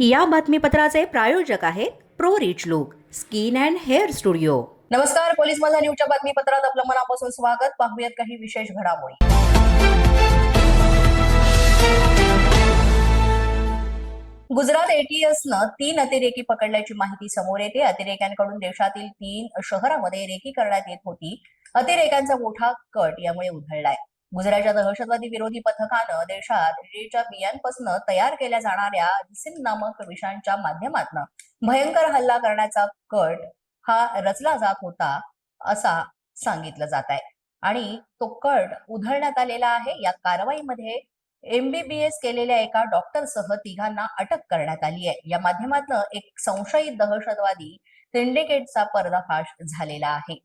या बातमीपत्राचे प्रायोजक आहेत pro rich look skin and hair studio. नमस्कार पोलीस माझा न्यूजच्या बातमीपत्रात आपलं मनापासून स्वागत. पाहूयात काही विशेष घडामोडी. गुजरात एटीएस न तीन अतिरेकी पकडल्याची माहिती समोर येते. अतिरेक्यांकडून देशातील तीन शहरामध्ये रेकी करण्यात येत होती. अतिरेक्यांचा मोठा कट यामुळे उधळलाय. गुजरातच्या दहशतवादी विरोधी पथकानं देशात ईडीच्या बियांपासून तयार केल्या जाणाऱ्या रिसिन नामक विषांच्या माध्यमातून भयंकर हल्ला करण्याचा कट हा रचला जात होता असा सांगितलं जात आहे आणि तो कट उधळण्यात आलेला आहे. या कारवाईमध्ये एमबीबीएस केलेल्या एका डॉक्टरसह तिघांना अटक करण्यात आली आहे. या माध्यमातून एक संशयित दहशतवादी सिंडिकेटचा पर्दाफाश झालेला आहे.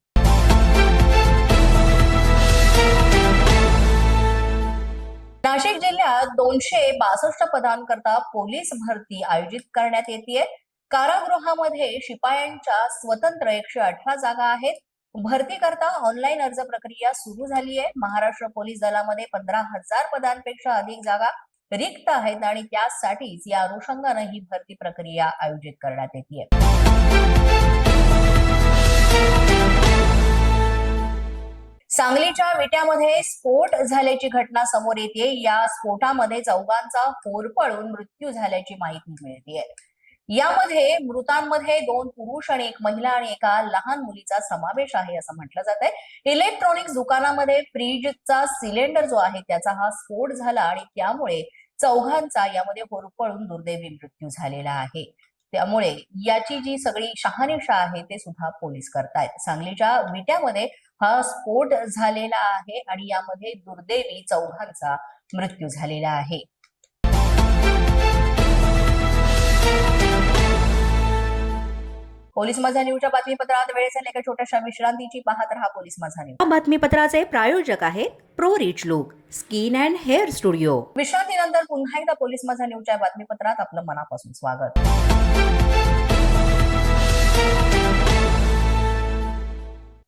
नाशिक जिल्ह्यात दोनशे बासष्ट पदांकरता पोलीस भरती आयोजित करण्यात येते कारागृहामध्ये शिपायांच्या स्वतंत्र एकशे अठरा जागा आहेत. भरती करता ऑनलाईन अर्ज प्रक्रिया सुरू झाली आहे महाराष्ट्र पोलीस दलामध्ये पंधरा हजार पदांपेक्षा अधिक जागा रिक्त आहेत आणि त्यासाठीच या अनुषंगानं ही भरती प्रक्रिया आयोजित करण्यात येते सांगलीच्या विट्यामध्ये स्फोट झाल्याची घटना समोर येते या स्फोटामध्ये चौघांचा होरपळून मृत्यू झाल्याची माहिती मिळते यामध्ये मृतांमध्ये दोन पुरुष आणि एक महिला आणि एका लहान मुलीचा समावेश आहे असं म्हटलं जात आहे इलेक्ट्रॉनिक्स दुकानामध्ये फ्रीजचा सिलेंडर जो आहे त्याचा हा स्फोट झाला आणि त्यामुळे चौघांचा यामध्ये होरपळून दुर्दैवी मृत्यू झालेला आहे. त्यामुळे याची जी सगळी शहानिशा आहे ते सुद्धा पोलीस करतायत. सांगलीच्या विट्यामध्ये हा स्फोट झालेला आहे आणि यामध्ये दुर्दैवी चौघांचा मृत्यू झालेला आहे. पोलीस माझा न्यूजच्या बातमीपत्रात वेळ झाल्या एका छोट्याशा विश्रांतीची पाहत रहा पोलीस माझा न्यूज बातमीपत्राचे प्रायोजक आहेत pro rich look skin and hair studio. विश्रांतीनंतर पुन्हा एकदा पोलीस माझा न्यूजच्या बातमीपत्रात आपलं मनापासून स्वागत.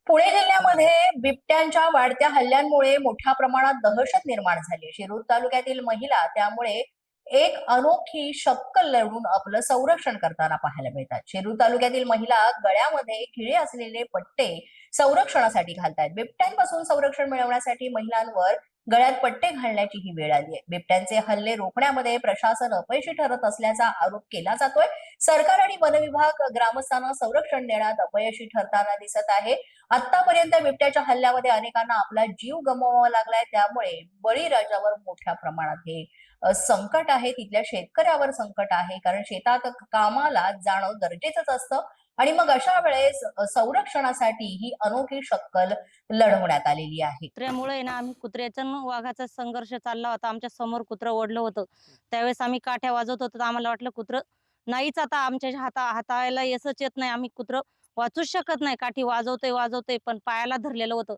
पुणे जिल्ह्यामध्ये बिबट्यांच्या वाढत्या हल्ल्यांमुळे मोठ्या प्रमाणात दहशत निर्माण झाली. शिरूर तालुक्यातील महिला त्यामुळे एक अनोखी शक्कल लढून आपलं संरक्षण करताना पाहायला मिळतात. शिरूर तालुक्यातील महिला गळ्यामध्ये खिळे असलेले पट्टे संरक्षणासाठी घालतात बिबट्यांपासून संरक्षण मिळवण्यासाठी महिलांवर गळ्यात पट्टे घालण्याची ही वेळ आली आहे. बिबट्यांचे हल्ले रोखण्यामध्ये प्रशासन अपयशी ठरत असल्याचा आरोप केला जातोय. सरकार आणि वनविभाग ग्रामस्थांना संरक्षण देण्यात अपयशी ठरताना दिसत आहे. आतापर्यंत बिबट्याच्या हल्ल्यामध्ये अनेकांना आपला जीव गमवावा लागलाय. त्यामुळे बळीराजावर मोठ्या प्रमाणात हे संकट आहे. तिथल्या शेतकऱ्यावर संकट आहे. कारण शेतात कामाला जाणं गरजेचंच असतं. आणि मग अशा वेळेस संरक्षणासाठी ही अनोखी शक्कल लढवण्यात आलेली आहे. कुत्र्यामुळे ना आम्ही कुत्र्याचा वाघाचा संघर्ष चालला होता. आमच्यासमोर कुत्रं ओढलं होतं. त्यावेळेस आम्ही काठ्या वाजवत होतो. तर आम्हाला वाटलं कुत्रं नाहीच आता आमच्या हाता हाताळायला येसच येत नाही. आम्ही कुत्रं वाचूच शकत नाही. काठी वाजवते वाजवते पण पायाला धरलेलं होतं.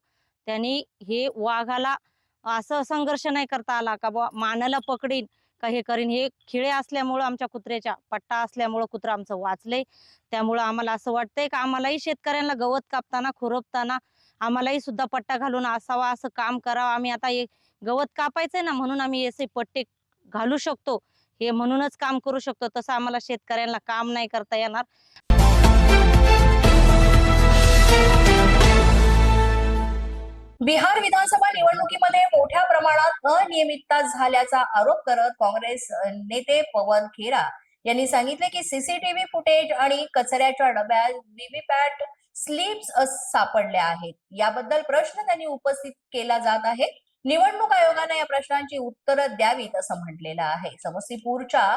त्यांनी हे वाघाला असं संघर्ष नाही करता आला का बुवा? मानाला पकडीन. का हे करीन? हे खिळे असल्यामुळं आमच्या कुत्र्याच्या पट्टा असल्यामुळं कुत्रं आमचं वाचलंय. त्यामुळं आम्हाला असं वाटतंय का आम्हालाही शेतकऱ्यांना गवत कापताना खुरपताना आम्हालाही सुद्धा पट्टा घालून असावा असं काम करावं. आम्ही आता हे गवत कापायचंय ना म्हणून आम्ही असे पट्टे घालू शकतो. हे म्हणूनच काम करू शकतो. तसं आम्हाला शेतकऱ्यांना काम नाही करता येणार. बिहार विधानसभा निवडणुकीमध्ये मोठ्या प्रमाणात अनियमितता झाल्याचा आरोप करत काँग्रेस नेते पवन खेरा यांनी सांगितले की सीसीटीव्ही फुटेज आणि कचऱ्याच्या डब्यात व्हीव्हीपॅट स्लिप्स सापडल्या आहेत. याबद्दल प्रश्न त्यांनी उपस्थित केला जात आहे. निवडणूक आयोगानं या प्रश्नांची उत्तरं द्यावीत असं म्हटलेलं आहे. समस्तीपूरच्या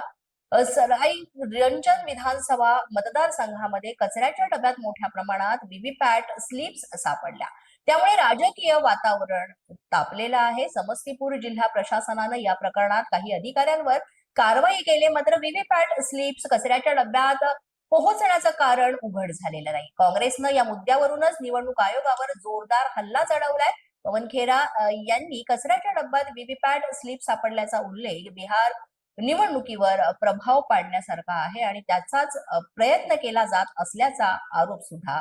सराई रंजन विधानसभा मतदारसंघामध्ये कचऱ्याच्या डब्यात मोठ्या प्रमाणात व्हीव्हीपॅट स्लिप्स सापडल्या. त्यामुळे राजकीय वातावरण तापलेलं आहे. समस्तीपूर जिल्हा प्रशासनानं या प्रकरणात काही अधिकाऱ्यांवर कारवाई केली. मात्र व्हीव्हीपॅट स्लिप्स कचऱ्याच्या डब्यात पोहोचण्याचं कारण उघड झालेलं नाही. काँग्रेसनं या मुद्द्यावरूनच निवडणूक आयोगावर जोरदार हल्ला चढवलाय. पवन खेरा यांनी कचऱ्याच्या डब्यात व्हीव्हीपॅट स्लिप सापडल्याचा उल्लेख बिहार निवडणुकीवर प्रभाव पाडण्यासारखा आहे आणि त्याचाच प्रयत्न केला जात असल्याचा आरोप सुद्धा